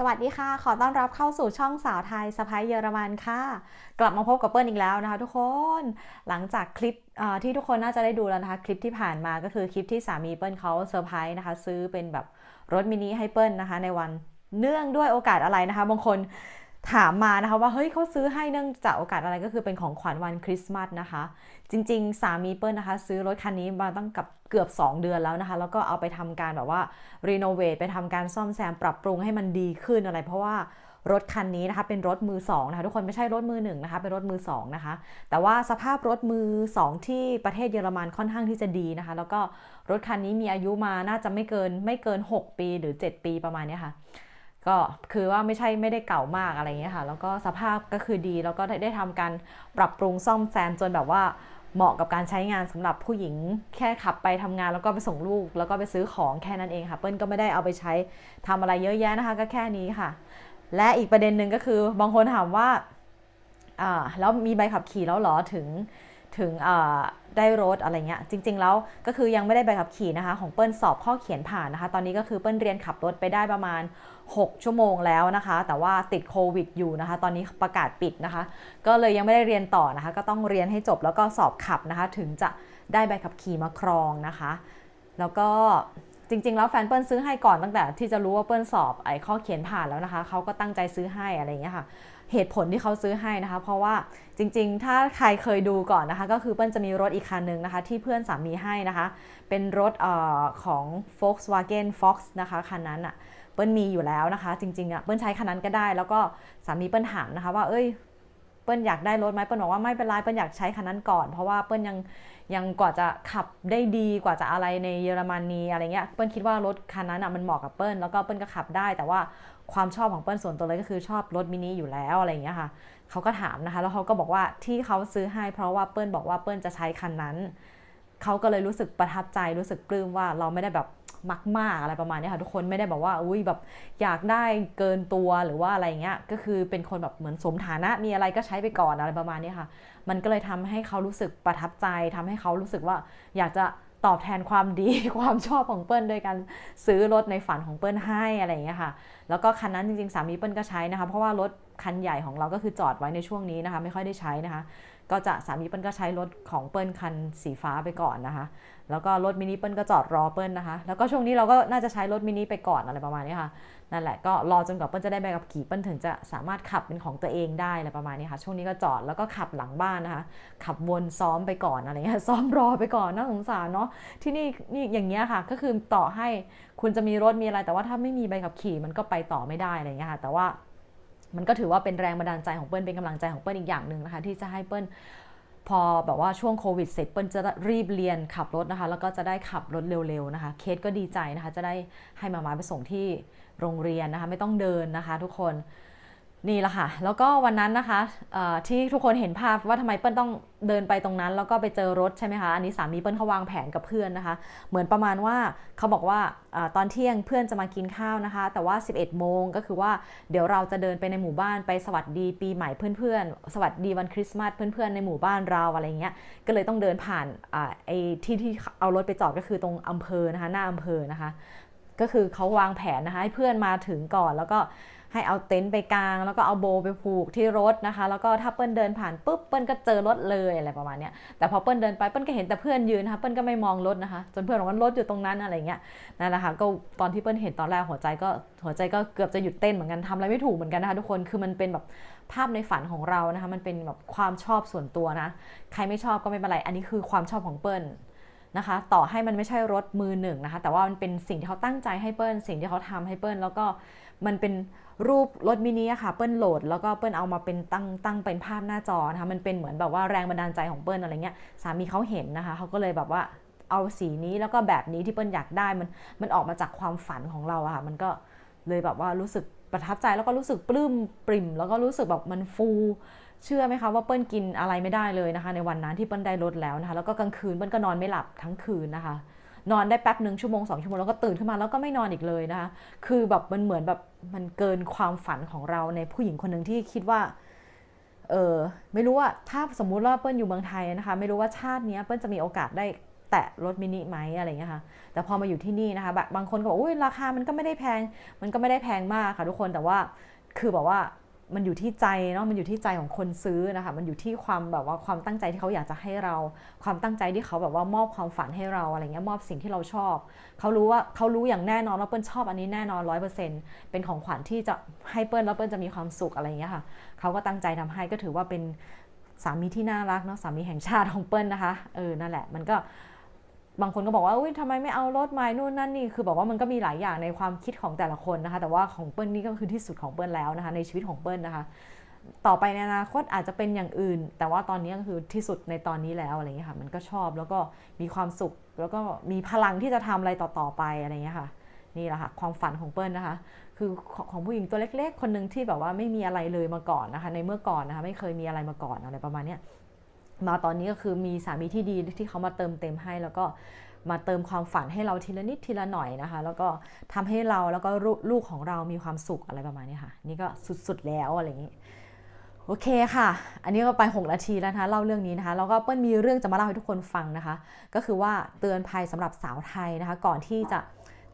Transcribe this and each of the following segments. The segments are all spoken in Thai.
สวัสดีค่ะ ขอต้อนรับเข้าสู่ช่องสาวไทยสไปเยอรมันค่ะ กลับมาพบกับเปิ้ลอีกแล้วนะคะ ทุกคน หลังจากคลิปที่ทุกคนน่าจะได้ดูแล้วนะคะ คลิปที่ผ่านมาก็คือคลิปที่สามีเปิ้ลเขาเซอร์ไพรส์นะคะ ซื้อเป็นแบบรถมินิให้เปิ้ลนะคะ ในวันเนื่องด้วยโอกาสอะไรนะคะ บางคน ถามมานะคะว่าเฮ้ยเขาซื้อให้เนื่องจากโอกาสอะไรก็คือเป็นของขวัญวันคริสต์มาสนะคะ จริง ๆ สามีเปิ้ลนะคะ ซื้อรถคันนี้มาตั้งกับเกือบ 2 เดือนแล้วนะคะ แล้วก็เอาไปทำการแบบว่ารีโนเวทไปทำการซ่อมแซมปรับปรุงให้มันดีขึ้นอะไร เพราะว่ารถคันนี้นะคะเป็นรถมือสองนะคะทุกคนไม่ใช่รถมือหนึ่งนะคะเป็นรถมือสองนะคะแต่ว่าสภาพรถมือสองที่ประเทศเยอรมันค่อนข้างที่จะดีนะคะ แล้วก็รถคันนี้มีอายุมาน่าจะไม่เกินไม่เกิน 6 ปีหรือ 7 ปีประมาณนี้ค่ะ ก็คือว่าไม่ใช่ไม่ได้เก่ามากอะไรเงี้ยค่ะ แล้วก็สภาพก็คือดี แล้วก็ได้ได้ทำการปรับปรุงซ่อมแซมจนแบบว่าเหมาะกับการใช้งานสำหรับผู้หญิงแค่ขับไปทำงานแล้วก็ไปส่งลูก แล้วก็ไปซื้อของแค่นั้นเองค่ะเปิ้ลก็ไม่ได้เอาไปใช้ทำอะไรเยอะแยะนะคะ ก็แค่นี้ค่ะ และอีกประเด็นหนึ่งก็คือบางคนถามว่าอ่าแล้วมีใบขับขี่แล้วหรอถึงถึงอ่า ได้รถอะไรเงี้ยจริง ๆ แล้วก็คือยังไม่ได้ใบขับขี่นะคะ ของเปิ้ลสอบข้อเขียนผ่านนะคะ ตอนนี้ก็คือเปิ้ลเรียนขับรถไปได้ประมาณ 6 ชั่วโมงแล้วนะคะ แต่ว่าติดโควิดอยู่นะคะ ตอนนี้ประกาศปิดนะคะ ก็เลยยังไม่ได้เรียนต่อนะคะ ก็ต้องเรียนให้จบแล้วก็สอบขับนะคะ ถึงจะได้ใบขับขี่มาครองนะคะ แล้วก็จริง ๆ แล้วแฟนเปิ้ลซื้อให้ก่อนตั้งแต่ที่จะรู้ว่าเปิ้ลสอบไอ้ข้อเขียนผ่านแล้วนะคะเขาก็ตั้งใจซื้อให้อะไรเงี้ยค่ะ เหตุผลที่เขาซื้อให้นะคะ เพราะว่าจริงๆ ถ้าใครเคยดูก่อนนะคะ ก็คือเปิ้ลจะมีรถอีกคันหนึ่งนะคะ ที่เพื่อนสามีให้นะคะ เป็นรถออของ Volkswagen Fox นะคะคันนั้นอะเปิ้ลมีอยู่แล้วนะคะ จริงๆอะเปิ้ลใช้คันนั้นก็ได้ แล้วก็สามีเปิ้ลถามนะคะว่าเอ้ยเปิ้ลอยากได้รถไหมเปิ้ลบอกว่าไม่เป็นไรเปิ้ลอยากใช้คันนั้นก่อน เพราะว่าเปิ้ลยัง ยังกว่าจะขับได้ดีกว่าจะอะไรในเยอรมนีอะไรเงี้ยเปิ้ลคิดว่ารถคันนั้นอะมันเหมาะกับเปิ้ลแล้วก็เปิ้ลก็ขับได้ แต่ว่าความชอบของเปิ้ลส่วนตัวเลยก็คือชอบรถมินิอยู่แล้วอะไรเงี้ยค่ะเขาก็ถามนะคะ แล้วเขาก็บอกว่าที่เขาซื้อให้เพราะว่าเปิ้ลบอกว่าเปิ้ลจะใช้คันนั้นเขาก็เลยรู้สึกประทับใจรู้สึกปลื้มว่าเราไม่ได้แบบ มักมากอะไรประมาณนี้ค่ะทุกคนไม่ได้แบบว่าอุ้ยแบบอยากได้เกินตัวหรือว่าอะไรเงี้ยก็คือเป็นคนแบบเหมือนสมฐานะมีอะไรก็ใช้ไปก่อนอะไรประมาณนี้ค่ะ มันก็เลยทำให้เขารู้สึกประทับใจทำให้เขารู้สึกว่าอยากจะตอบแทนความดีความชอบของเปิ้ลโดยการซื้อรถในฝันของเปิ้ลให้อะไรอย่างเงี้ยค่ะ แล้วก็คันนั้นจริงๆสามีเปิ้ลก็ใช้นะคะ เพราะว่ารถ คันใหญ่ของเราก็คือจอดไว้ในช่วงนี้นะคะ ไม่ค่อยได้ใช้นะคะ ก็จะสามีเปิ้ลก็ใช้รถของเปิ้ลคันสีฟ้าไปก่อนนะคะ แล้วก็รถมินิเปิ้ลก็จอดรอเปิ้ลนะคะ แล้วก็ช่วงนี้เราก็น่าจะใช้รถมินิไปก่อนอะไรประมาณนี้ค่ะนั่นแหละก็รอจนกว่าเปิ้ลจะได้ใบขับขี่เปิ้ลถึงจะสามารถขับเป็นของตัวเองได้อะไรประมาณนี้ค่ะ ช่วงนี้ก็จอดแล้วก็ขับหลังบ้านนะคะ ขับวนซ้อมไปก่อนอะไรเงี้ยซ้อมรอไปก่อนน่าสงสารเนาะที่นี่นี่อย่างเงี้ยค่ะ ก็คือต่อให้คุณจะมีรถมีอะไร แต่ว่าถ้าไม่มีใบขับขี่มันก็ไปต่อไม่ได้อะไรเงี้ยค่ะ แต่ว่า มันก็ถือว่าเป็นแรงบันดาลใจของเปิ้ลเป็นกำลังใจของเปิ้ลอีกอย่างหนึ่งนะคะ ที่จะให้เปิ้ลพอแบบว่าช่วงโควิดเสร็จเปิ้ลจะรีบเรียนขับรถนะคะ แล้วก็จะได้ขับรถเร็วๆนะคะ เคสก็ดีใจนะคะ จะได้ให้มามาไปส่งที่โรงเรียนนะคะ ไม่ต้องเดินนะคะ ทุกคน นี่แหละค่ะ แล้วก็วันนั้นนะคะที่ทุกคนเห็นภาพว่าทำไมเปิ้ลต้องเดินไปตรงนั้น แล้วก็ไปเจอรถใช่ไหมคะ อันนี้สามีเปิ้ลเขาวางแผนกับเพื่อนนะคะ เหมือนประมาณว่าเขาบอกว่าอตอนเที่ยงเพื่อนจะมากินข้าวนะคะ แต่ว่า 11 โมงก็คือว่าเดี๋ยวเราจะเดินไปในหมู่บ้านไปสวัสดีปีใหม่เพื่อนๆ สวัสดีวันคริสต์มาสเพื่อนๆในหมู่บ้านเราอะไรเงี้ย ก็เลยต้องเดินผ่านอไอ้ที่ที่เอารถไปจอดก็คือตรงอำเภอนะคะ หน้าอำเภอนะคะ ก็คือเขาวางแผนนะคะให้เพื่อนมาถึงก่อนแล้วก็ ให้เอาเต็นท์ไปกลาง แล้วก็เอาโบไปผูกที่รถนะคะ แล้วก็ถ้าเปิ้ลเดินผ่านปุ๊บเปิ้ลก็เจอรถเลยอะไรประมาณเนี้ยแต่พอเปิ้ลเดินไปเปิ้ลก็เห็นแต่เพื่อนยืนนะคะเปิ้ลก็ไม่มองรถนะคะ จนเพื่อนบอกว่ารถอยู่ตรงนั้นอะไรเงี้ยนั่นแหละค่ะก็ตอนที่เปิ้ลเห็นตอนแรกหัวใจก็หัวใจก็เกือบจะหยุดเต้นเหมือนกันทำอะไรไม่ถูกเหมือนกันนะคะทุกคนคือมันเป็นแบบภาพในฝันของเรานะคะมันเป็นแบบความชอบส่วนตัวนะ ใครไม่ชอบก็ไม่เป็นไรอันนี้คือความชอบของเปิ้ลนะคะ ต่อให้มันไม่ใช่รถมือหนึ่งนะคะ แต่ว่ามันเป็นสิ่งที่เขาตั้งใจให้เปิ้ล สิ่งที่เขาทำให้เปิ้ล แล้วก็มันเป็น รูปรถมินิอะค่ะเปิ้ลโหลด แล้วก็เปิ้ลเอามาเป็นตั้งตั้งเป็นภาพหน้าจอนะคะมันเป็นเหมือนแบบว่าแรงบันดาลใจของเปิ้ลอะไรเงี้ยสามีเขาเห็นนะคะเขาก็เลยแบบว่าเอาสีนี้แล้วก็แบบนี้ที่เปิ้ลอยากได้มันมันออกมาจากความฝันของเราอะค่ะมันก็เลยแบบว่ารู้สึกประทับใจแล้วก็รู้สึกปลื้มปริ่ม แล้วก็รู้สึกแบบมันฟูเชื่อไหมคะว่าเปิ้ลกินอะไรไม่ได้เลยนะคะ ในวันนั้นที่เปิ้ลได้ลดแล้วนะคะ แล้วก็กลางคืนเปิ้ลก็นอนไม่หลับทั้งคืนนะคะ นอนได้แป๊บหนึ่งชั่วโมงสองชั่วโมงแล้วก็ตื่นขึ้นมาแล้วก็ไม่นอนอีกเลยนะคะ คือแบบมันเหมือนแบบมันเกินความฝันของเราในผู้หญิงคนหนึ่งที่คิดว่าเออไม่รู้ว่าถ้าสมมุติว่าเปิ้ลอยู่เมืองไทยนะคะ ไม่รู้ว่าชาตินี้เปิ้ลจะมีโอกาสได้แตะรถมินิไหมอะไรเงี้ยค่ะ แต่พอมาอยู่ที่นี่นะคะแบบบางคนก็บอกอุ้ยราคามันก็ไม่ได้แพง มันก็ไม่ได้แพงมากค่ะทุกคนแต่ว่าคือแบบว่า มันอยู่ที่ใจเนาะมันอยู่ที่ใจของคนซื้อนะคะมันอยู่ที่ความแบบว่าความตั้งใจที่เขาอยากจะให้เรา ความตั้งใจที่เขาแบบว่ามอบความฝันให้เราอะไรเงี้ยมอบสิ่งที่เราชอบ เขารู้ว่าเขารู้อย่างแน่นอนว่าเปิ้ลชอบอันนี้แน่นอนร้อยเปอร์เซ็นต์เป็นของขวัญที่จะให้เปิ้ลแล้วเปิ้ลจะมีความสุขอะไรเงี้ยค่ะเขาก็ตั้งใจทำให้ก็ถือว่าเป็นสามีที่น่ารักเนาะสามีแห่งชาติของเปิ้ลนะคะเออนั่นแหละมันก็ บางคนก็บอกว่าอุ้ยทำไมไม่เอารถไม้นู่นนั่นนี่คือบอกว่ามันก็มีหลายอย่างในความคิดของแต่ละคนนะคะ แต่ว่าของเปิ้ลนี่ก็คือที่สุดของเปิ้ลแล้วนะคะในชีวิตของเปิ้ลนะคะ ต่อไปในอนาคตอาจจะเป็นอย่างอื่น แต่ว่าตอนนี้ก็คือที่สุดในตอนนี้แล้วอะไรเงี้ยค่ะ มันก็ชอบแล้วก็มีความสุข แล้วก็มีพลังที่จะทำอะไรต่อๆไปอะไรเงี้ยค่ะ นี่แหละค่ะความฝันของเปิ้ลนะคะ คือของของผู้หญิงตัวเล็ก ๆ คนหนึ่งที่แบบว่าไม่มีอะไรเลยมาก่อนนะคะ ในเมื่อก่อนนะคะไม่เคยมีอะไรมาก่อนอะไรประมาณเนี้ย มาตอนนี้ก็คือมีสามีที่ดีที่เขามาเติมเต็มให้แล้วก็มาเติมความฝันให้เราทีละนิดทีละหน่อยนะคะ แล้วก็ทำให้เราแล้วก็ลูกของเรามีความสุขอะไรประมาณนี้ค่ะ นี่ก็สุดๆแล้วอะไรอย่างนี้โอเคค่ะ อันนี้ก็ไป 6 นาทีแล้วนะคะเล่าเรื่องนี้นะคะ แล้วก็เปิ้ลมีเรื่องจะมาเล่าให้ทุกคนฟังนะคะ ก็คือว่าเตือนภัยสำหรับสาวไทยนะคะ ก่อนที่จะ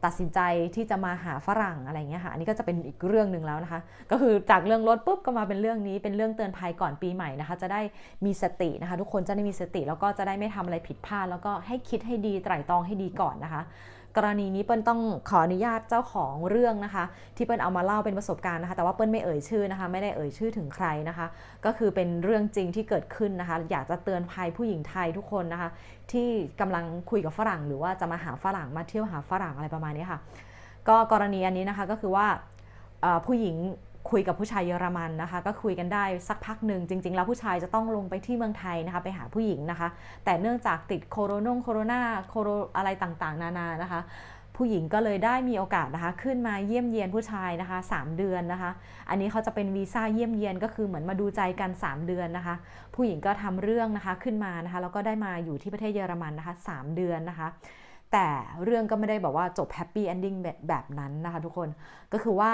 ตัดสินใจที่จะมาหาฝรั่งอะไรเงี้ยค่ะอันนี้ก็จะเป็นอีกเรื่องหนึ่งแล้วนะคะ ก็คือจากเรื่องรถปุ๊บก็มาเป็นเรื่องนี้เป็นเรื่องเตือนภัยก่อนปีใหม่นะคะ จะได้มีสตินะคะ ทุกคนจะได้มีสติแล้วก็จะได้ไม่ทำอะไรผิดพลาดแล้วก็ให้คิดให้ดีไตร่ตรองให้ดีก่อนนะคะ กรณีนี้เปิ้ลต้องขออนุญาตเจ้าของเรื่องนะคะ ที่เปิ้ลเอามาเล่าเป็นประสบการณ์นะคะ แต่ว่าเปิ้ลไม่เอ่ยชื่อนะคะ ไม่ได้เอ่ยชื่อถึงใครนะคะ ก็คือเป็นเรื่องจริงที่เกิดขึ้นนะคะ อยากจะเตือนภัยผู้หญิงไทยทุกคนนะคะ ที่กำลังคุยกับฝรั่ง หรือว่าจะมาหาฝรั่งมาเที่ยวหาฝรั่งอะไรประมาณนี้ค่ะ ก็กรณีอันนี้นะคะก็คือว่าผู้หญิง คุยกับผู้ชายเยอรมันนะคะ ก็คุยกันได้สักพักหนึ่งจริง ๆ แล้วผู้ชายจะต้องลงไปที่เมืองไทยนะคะ ไปหาผู้หญิงนะคะ แต่เนื่องจากติดโคโรนงโคโรนาโคโรอะไรต่างๆ นานานะคะ ผู้หญิงก็เลยได้มีโอกาสนะคะ ขึ้นมาเยี่ยมเยียนผู้ชายนะคะ 3 เดือนนะคะ อันนี้เขาจะเป็นวีซ่าเยี่ยมเยียนก็คือเหมือนมาดูใจกัน 3 เดือนนะคะ ผู้หญิงก็ทำเรื่องนะคะขึ้นมานะคะแล้วก็ได้มาอยู่ที่ประเทศเยอรมันนะคะ 3 เดือนนะคะแต่เรื่องก็ไม่ได้แบบว่าจบแฮปปี้เอนดิ้งแบบนั้นนะคะทุกคนก็คือว่า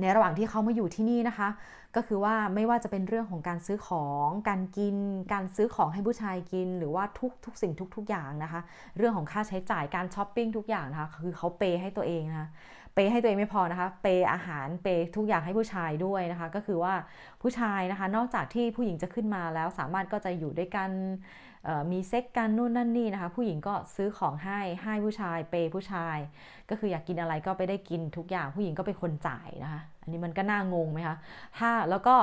ในระหว่างที่เขามาอยู่ที่นี่นะคะ ก็คือว่าไม่ว่าจะเป็นเรื่องของการซื้อของ การกิน การซื้อของให้ผู้ชายกิน หรือว่าทุกทุกสิ่งทุกทุกอย่างนะคะ เรื่องของค่าใช้จ่ายการช้อปปิ้งทุกอย่างนะคะคือเขาเปย์ให้ตัวเองนะคะเปย์ให้ตัวเองไม่พอนะคะเปย์อาหารเปย์ทุกอย่างให้ผู้ชายด้วยนะคะ ก็คือว่าผู้ชายนะคะ นอกจากที่ผู้หญิงจะขึ้นมาแล้วสามารถก็จะอยู่ด้วยกัน มีเซ็กกันนู่นนั่นนี่นะคะ ผู้หญิงก็ซื้อของให้ให้ผู้ชายเปย์ผู้ชาย ก็คืออยากกินอะไรก็ไปได้กินทุกอย่างผู้หญิงก็เป็นคนจ่ายนะคะ อันนี้มันก็น่างงไหมคะถ้าแล้วก็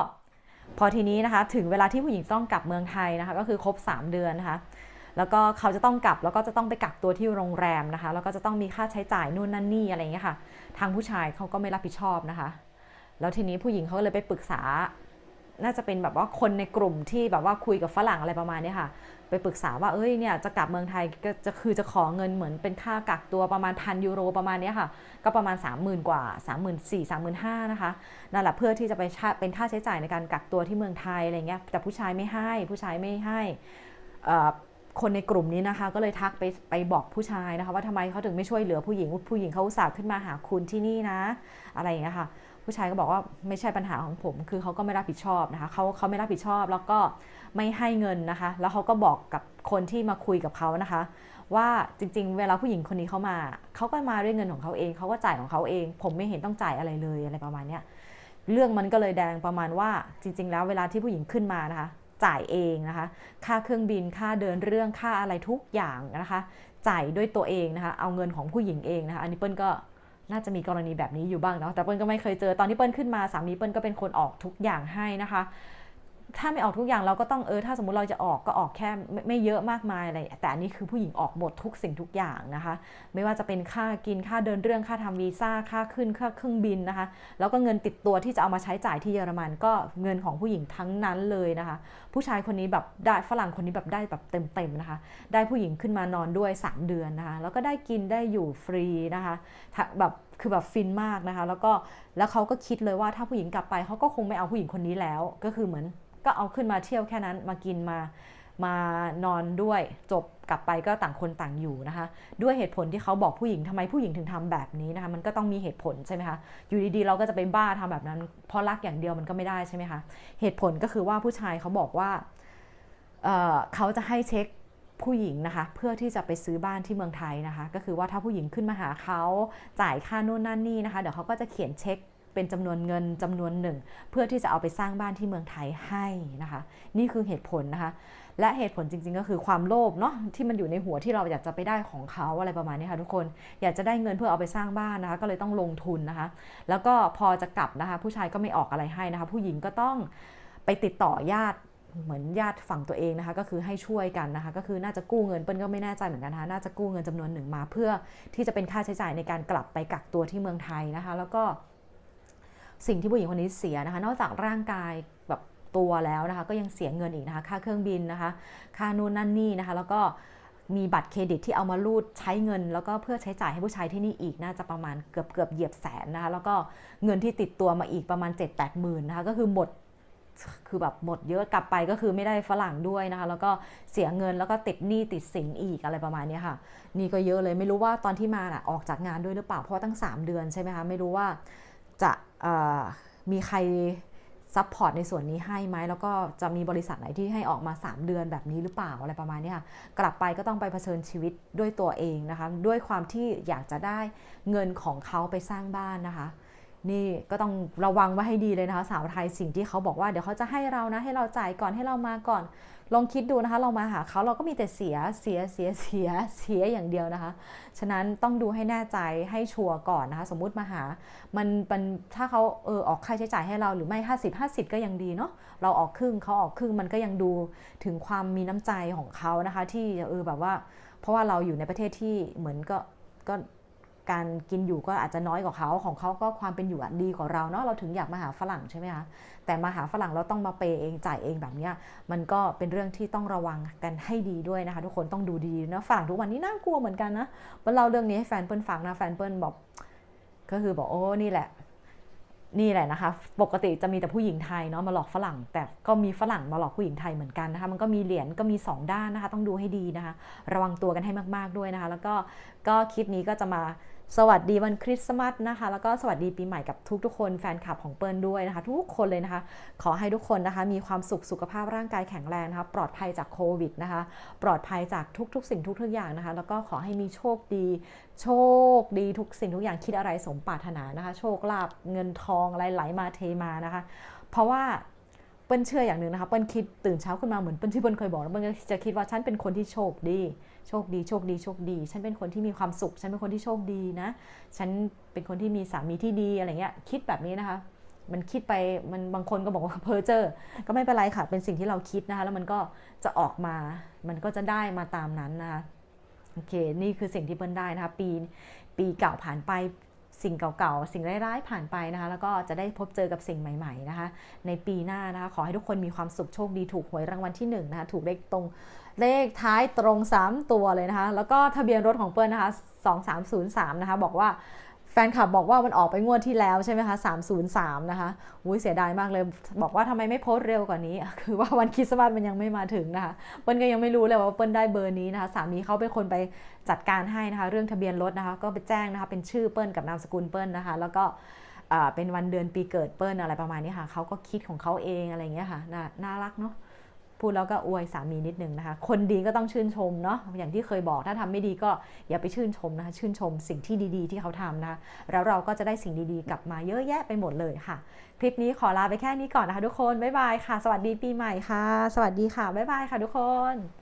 พอทีนี้นะคะถึงเวลาที่ผู้หญิงต้องกลับเมืองไทยนะคะ ก็คือครบ 3 เดือนนะคะแล้วก็เขาจะต้องกลับแล้วก็จะต้องไปกักตัวที่โรงแรมนะคะ แล้วก็จะต้องมีค่าใช้จ่ายนู่นนั่นนี่อะไรอย่างเงี้ยค่ะ ทางผู้ชายเขาก็ไม่รับผิดชอบนะคะ แล้วทีนี้ผู้หญิงเขาก็เลยไปปรึกษา น่าจะเป็นแบบว่าคนในกลุ่มที่แบบว่าคุยกับฝรั่งอะไรประมาณนี้ค่ะ ไปปรึกษาว่าเอ้ยเนี่ยจะกลับเมืองไทยก็จะคือจะขอเงินเหมือนเป็นค่ากักตัวประมาณพันยูโรประมาณนี้ค่ะ ก็ประมาณ 30,000 กว่า 34,000 35,000นะคะนั่นแหละเพื่อที่จะไปชาเป็นค่าใช้จ่ายในการกักตัวที่เมืองไทยอะไรเงี้ยแต่ผู้ชายไม่ให้ผู้ชายไม่ให้คนในกลุ่มนี้นะคะ ก็เลยทักไปไปบอกผู้ชายนะคะ ว่าทำไมเขาถึงไม่ช่วยเหลือผู้หญิงผู้หญิงเขาอุตส่าห์ขึ้นมาหาคุณที่นี่นะ อะไรอย่างเงี้ยค่ะ ผู้ชายก็บอกว่าไม่ใช่ปัญหาของผม คือเขาก็ไม่รับผิดชอบนะคะเขาเขาไม่รับผิดชอบแล้วก็ไม่ให้เงินนะคะ แล้วเขาก็บอกกับคนที่มาคุยกับเขานะคะ ว่าจริง ๆ เวลาผู้หญิงคนนี้เขามาเขาก็มาด้วยเงินของเขาเองเขาก็จ่ายของเขาเอง ผมไม่เห็นต้องจ่ายอะไรเลยอะไรประมาณเนี้ยเรื่องมันก็เลยแดงประมาณว่าจริง ๆ แล้วเวลาที่ผู้หญิงขึ้นมานะคะ จ่ายเองนะคะ ค่าเครื่องบินค่าเดินเรื่องค่าอะไรทุกอย่างนะคะ จ่ายด้วยตัวเองนะคะ เอาเงินของผู้หญิงเองนะคะ อันนี้เปิ้ลก็ น่าจะมีกรณีแบบนี้อยู่บ้างเนาะแต่เปิ้ลก็ไม่เคยเจอตอนที่เปิ้ลขึ้นมาสามีเปิ้ลก็เป็นคนออกทุกอย่างให้นะคะ ถ้าไม่ออกทุกอย่างเราก็ต้องเออถ้าสมมติเราจะออกก็ออกแค่ไม่ไม่เยอะมากมายอะไรแต่อันนี้คือผู้หญิงออกหมดทุกสิ่งทุกอย่างนะคะ ไม่ว่าจะเป็นค่ากินค่าเดินเรื่องค่าทำวีซ่าค่าขึ้นค่าเครื่องบินนะคะ แล้วก็เงินติดตัวที่จะเอามาใช้จ่ายที่เยอรมันก็เงินของผู้หญิงทั้งนั้นเลยนะคะ ผู้ชายคนนี้แบบได้ฝรั่งคนนี้แบบได้แบบเต็มๆนะคะ ได้ผู้หญิงขึ้นมานอนด้วย 3 เดือนนะคะแล้วก็ได้กินได้อยู่ฟรีนะคะแบบคือแบบฟินมากนะคะ แล้วก็แล้วเขาก็คิดเลยว่าถ้าผู้หญิงกลับไปเขาก็คงไม่เอาผู้หญิงคนนี้แล้วก็คือเหมือน ก็เอาขึ้นมาเที่ยวแค่นั้นมากินมามานอนด้วยจบกลับไปก็ต่างคนต่างอยู่นะคะ ด้วยเหตุผลที่เขาบอกผู้หญิงทำไมผู้หญิงถึงทำแบบนี้นะคะ มันก็ต้องมีเหตุผลใช่ไหมคะอยู่ดีๆ เราก็จะไปบ้าทำแบบนั้น เพราะรักอย่างเดียวมันก็ไม่ได้ใช่ไหมคะเหตุผลก็คือว่าผู้ชายเขาบอกว่าเเขาจะให้เช็คผู้หญิงนะคะเพื่อที่จะไปซื้อบ้านที่เมืองไทยนะคะ ก็คือว่าถ้าผู้หญิงขึ้นมาหาเขาจ่ายค่านู่นนั่นนี่นะคะ เดี๋ยวเขาก็จะเขียนเช็ค เป็นจำนวนเงินจำนวนหนึ่ง เพื่อที่จะเอาไปสร้างบ้านที่เมืองไทยให้นะคะ นี่คือเหตุผลนะคะ และเหตุผลจริง ๆ ก็คือความโลภเนาะที่มันอยู่ในหัวที่เราอยากจะไปได้ของเขาอะไรประมาณนี้ค่ะทุกคนอยากจะได้เงินเพื่อเอาไปสร้างบ้านนะคะ ก็เลยต้องลงทุนนะคะ แล้วก็พอจะกลับนะคะ ผู้ชายก็ไม่ออกอะไรให้นะคะ ผู้หญิงก็ต้องไปติดต่อญาติเหมือนญาติฝั่งตัวเองนะคะ ก็คือให้ช่วยกันนะคะ ก็คือน่าจะกู้เงินเปิ้ลก็ไม่แน่ใจเหมือนกันนะคะน่าจะกู้เงินจำนวนหนึ่งมา เพื่อที่จะเป็นค่าใช้จ่ายในการกลับไปกักตัวที่เมืองไทยนะคะ แล้วก็ สิ่งที่ผู้หญิงคนนี้เสียนะคะ นอกจากร่างกายแบบตัวแล้วนะคะ ก็ยังเสียเงินอีกนะคะ ค่าเครื่องบินนะคะ ค่านู่นนั่นนี่นะคะ แล้วก็มีบัตรเครดิตที่เอามารูดใช้เงิน แล้วก็เพื่อใช้จ่ายให้ผู้ชายที่นี่อีกน่าจะประมาณเกือบเกือบเหยียบแสนนะคะ แล้วก็เงินที่ติดตัวมาอีกประมาณ 7 8หมื่นนะคะ ก็คือหมดคือแบบหมดเยอะกลับไปก็คือไม่ได้ฝรั่งด้วยนะคะ แล้วก็เสียเงินแล้วก็ติดหนี้ติดสินอีกอะไรประมาณนี้ค่ะ นี่ก็เยอะเลยไม่รู้ว่าตอนที่มาน่ะออกจากงานด้วยหรือเปล่าเพราะตั้ง 3 เดือนใช่ไหมคะไม่รู้ว่า จะมีใครซัพพอร์ตในส่วนนี้ให้ไหมแล้วก็จะมีบริษัทไหนที่ให้ออกมา 3 เดือนแบบนี้หรือเปล่าอะไรประมาณนี้ค่ะกลับไปก็ต้องไปเผชิญชีวิตด้วยตัวเองนะคะ ด้วยความที่อยากจะได้เงินของเขาไปสร้างบ้านนะคะ นี่ก็ต้องระวังไว้ให้ดีเลยนะคะสาวไทยสิ่งที่เขาบอกว่าเดี๋ยวเขาจะให้เรานะให้เราจ่ายก่อนให้เรามาก่อน ลองคิดดูนะคะ เรามาหาเขาเราก็มีแต่เสียเสียเสียเสียเสียอย่างเดียวนะคะ ฉะนั้นต้องดูให้แน่ใจให้ชัวร์ก่อนนะคะ สมมุติมาหา มันมันถ้าเขาเออออกค่าใช้จ่ายให้เราหรือไม่ 50 50 ก็ยังดีเนาะเราออกครึ่งเขาออกครึ่งมันก็ยังดูถึงความมีน้ำใจของเขานะคะ ที่เออแบบว่า เพราะว่าเราอยู่ในประเทศที่เหมือนก็ก็ การกินอยู่ก็อาจจะน้อยกว่าเขาของเขาก็ความเป็นอยู่ดีกว่าเราเนาะเราถึงอยากมาหาฝรั่งใช่ไหมคะแต่มาหาฝรั่งเราต้องมาเปย์เองจ่ายเองแบบเนี้ยมันก็เป็นเรื่องที่ต้องระวังกันให้ดีด้วยนะคะ ทุกคนต้องดูดีนะฝรั่งทุกวันนี้น่ากลัวเหมือนกันนะเปิ้ลเล่าเรื่องนี้ให้แฟนเปิ้ลฟังนะแฟนเปิ้ลบอกก็คือบอกโอ้นี่แหละ นี่แหละนะคะ ปกติจะมีแต่ผู้หญิงไทยเนาะมาหลอกฝรั่ง แต่ก็มีฝรั่งมาหลอกผู้หญิงไทยเหมือนกันนะคะ มันก็มีเหรียญก็มี 2 ด้านนะคะ ต้องดูให้ดีนะคะ ระวังตัวกันให้มาก ๆด้วยนะคะ แล้วก็ก็คลิปนี้ก็จะมาสวัสดีวันคริสต์มาสนะคะ แล้วก็สวัสดีปีใหม่กับทุกๆคนแฟนคลับของเปิลด้วยนะคะ ทุกคนเลยนะคะ ขอให้ทุกคนนะคะ มีความสุขสุขภาพร่างกายแข็งแรงนะคะ ปลอดภัยจากโควิดนะคะ ปลอดภัยจากทุกๆ สิ่งทุกๆอย่างนะคะ แล้วก็ขอให้มีโชคดี โชคดีทุกสิ่งทุกอย่างคิดอะไรสมปรารถนานะคะ โชคลาภเงินทองอะไรไหลมาเทมานะคะ เพราะว่า ปิ้ลเชื่ออย่างหนึ่งนะคะเปิ้ลคิดตื่นเช้าขึ้นมาเหมือนเปิ้ลที่เปิ้ลเคยบอกแล้วเปิ้ลจะคิดว่าฉันเป็นคนที่โชคดี โชคดีโชคดีโชคดี ฉันเป็นคนที่มีความสุข ฉันเป็นคนที่โชคดีนะ ฉันเป็นคนที่มีสามีที่ดีอะไรเงี้ยคิดแบบนี้นะคะมันคิดไปมันบางคนก็บอกว่าเพ้อเจอก็ไม่เป็นไรค่ะ เป็นสิ่งที่เราคิดนะคะแล้วมันก็จะออกมา มันก็จะได้มาตามนั้นนะคะโอเค นี่คือสิ่งที่เปิ้ลได้นะคะ ปีปีเก่าผ่านไป สิ่งเก่าๆ สิ่งร้ายๆผ่านไปนะคะ แล้วก็จะได้พบเจอกับสิ่งใหม่ๆนะคะ ในปีหน้านะคะ ขอให้ทุกคนมีความสุขโชคดีถูกหวยรางวัลที่1นะคะ ถูกเลขตรงเลขท้ายตรง 3 ตัวเลยนะคะ แล้วก็ทะเบียนรถของเปิ้ลนะคะ 2303 นะคะ บอกว่า แฟนคลับบอกว่ามันออกไปงวดที่แล้วใช่ไหมคะ 303 นะคะอุ้ยเสียดายมากเลย บอกว่าทำไมไม่โพสเร็วกว่านี้ คือว่าวันคริสต์มาสมันยังไม่มาถึงนะคะ เปิ้ลก็ยังไม่รู้เลยว่าเปิ้ลได้เบอร์นี้นะคะ สามีเขาเป็นคนไปจัดการให้นะคะ เรื่องทะเบียนรถนะคะ ก็ไปแจ้งนะคะ เป็นชื่อเปิ้ลกับนามสกุลเปิ้ลนะคะ แล้วก็เป็นวันเดือนปีเกิดเปิ้ลอะไรประมาณนี้ค่ะ เขาก็คิดของเขาเองอะไรอย่างเงี้ยค่ะนน่ารักเนาะ พูดแล้วก็อวยสามีนิดนึงนะคะ คนดีก็ต้องชื่นชมเนาะอย่างที่เคยบอกถ้าทำไม่ดีก็อย่าไปชื่นชมนะคะ ชื่นชมสิ่งที่ดีๆ ที่เขาทำนะคะแล้วเราก็จะได้สิ่งดีๆ กลับมาเยอะแยะไปหมดเลยค่ะ คลิปนี้ขอลาไปแค่นี้ก่อนนะคะ ทุกคนบ๊ายบายค่ะ สวัสดีปีใหม่ค่ะ สวัสดีค่ะบ๊ายบายค่ะทุกคน